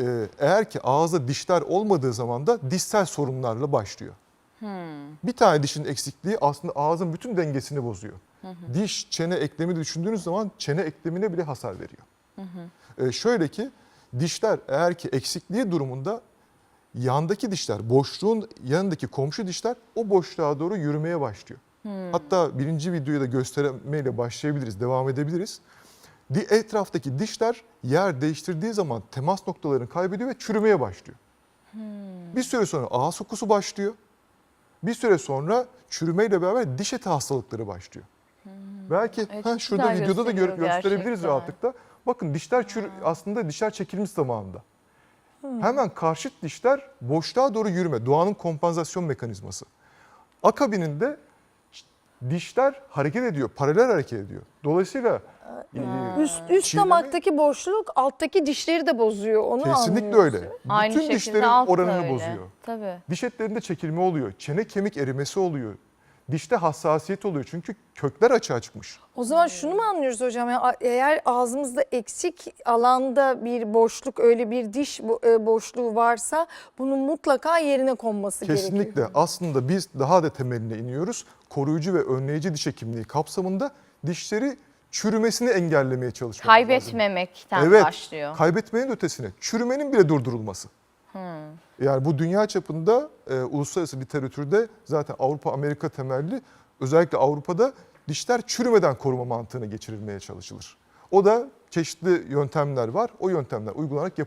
e, eğer ki ağızda dişler olmadığı zaman da dişsel sorunlarla başlıyor. Bir tane dişin eksikliği aslında ağzın bütün dengesini bozuyor. Diş, çene eklemi düşündüğünüz zaman çene eklemine bile hasar veriyor. E, şöyle ki dişler eğer ki eksikliği durumunda yandaki dişler, boşluğun yanındaki komşu dişler o boşluğa doğru yürümeye başlıyor. Hatta birinci videoyu da göstermeyle başlayabiliriz, devam edebiliriz. Di- Etraftaki dişler yer değiştirdiği zaman temas noktalarını kaybediyor ve çürümeye başlıyor. Bir süre sonra ağız kokusu başlıyor. Bir süre sonra çürümeyle beraber diş eti hastalıkları başlıyor. Belki Evet, ha, şurada videoda da gösteriyor gösterebiliriz gerçekten. rahatlıkla. Bakın dişler çürü, aslında dişler çekilmiş zamanında. Hemen karşıt dişler boşluğa doğru yürüme. Doğanın kompansasyon mekanizması. Akabininde dişler hareket ediyor, paralel hareket ediyor. Dolayısıyla Üst, üst Çiğneme- damaktaki boşluk alttaki dişleri de bozuyor. Onu kesinlikle anlıyoruz. öyle. Aynı Bütün şekilde dişlerin alt da oranını öyle. bozuyor. Tabii. Diş etlerinde çekilme oluyor, çene kemik erimesi oluyor. Dişte hassasiyet oluyor çünkü kökler açığa çıkmış. O zaman şunu mu anlıyoruz hocam? Yani a- eğer ağzımızda eksik alanda bir boşluk, öyle bir diş bo- e, boşluğu varsa bunun mutlaka yerine konması gerekiyor. Kesinlikle aslında biz daha da temeline iniyoruz. Koruyucu ve önleyici diş hekimliği kapsamında dişleri çürümesini engellemeye lazım. Kaybetmemekten Evet, başlıyor. kaybetmenin ötesine çürümenin bile durdurulması. Yani bu dünya çapında e, uluslararası literatürde zaten Avrupa Amerika temelli özellikle Avrupa'da dişler çürümeden koruma mantığını geçirilmeye çalışılır. O da çeşitli yöntemler var. O yöntemler uygulanarak